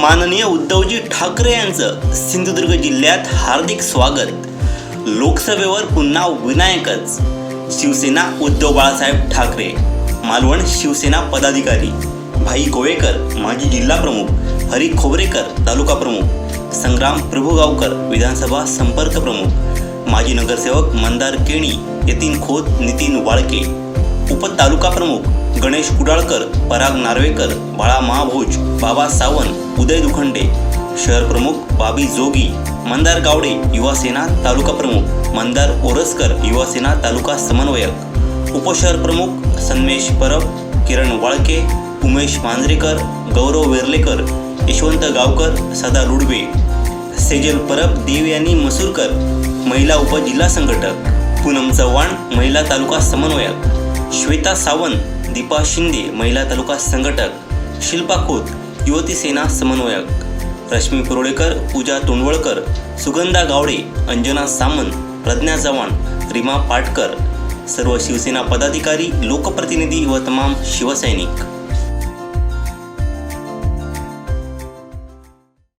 माननीय उद्धवजी ठाकरे यांचं सिंधुदुर्ग जिल्ह्यात हार्दिक स्वागत. लोकसभेवर पुन्हा विनायकच. शिवसेना उद्धव बाळासाहेब ठाकरे. मालवण शिवसेना पदाधिकारी. भाई गोवेकर माजी जिल्हा प्रमुख. हरी खोबरेकर तालुका प्रमुख. संग्राम प्रभुगावकर विधानसभा संपर्क प्रमुख. माजी नगरसेवक मंदार केणी यतीन खोत नितीन वाळके. उपतालुका प्रमुख. गणेश कुडाळकर पराग नार्वेकर बाळा महाभोज बाबा सावंत उदय दुखंडे. शहर प्रमुख बाबी जोगी. मंदार गावडे युवासेना तालुका प्रमुख. मंदार ओरसकर युवासेना तालुका समन्वयक. उपशहर प्रमुख सन्मेश परब किरण वाळके उमेश मांजरेकर गौरव वेर्लेकर यशवंत गावकर सदा रुडवे सेजल परब देवयानी मसूरकर महिला उपजिल्हा संघटक. पूनम चव्हाण महिला तालुका समन्वयक. श्वेता सावंत दीपा शिंदे महिला तालुका संघटक शिल्पा खोत युवती सेना समन्वयक रश्मी पुरोळेकर पूजा तोंडवळकर सुगंधा गावडे अंजना सामंत प्रज्ञा चव्हाण रीमा पाटकर. सर्व शिवसेना पदाधिकारी लोकप्रतिनिधी व तमाम शिवसैनिक.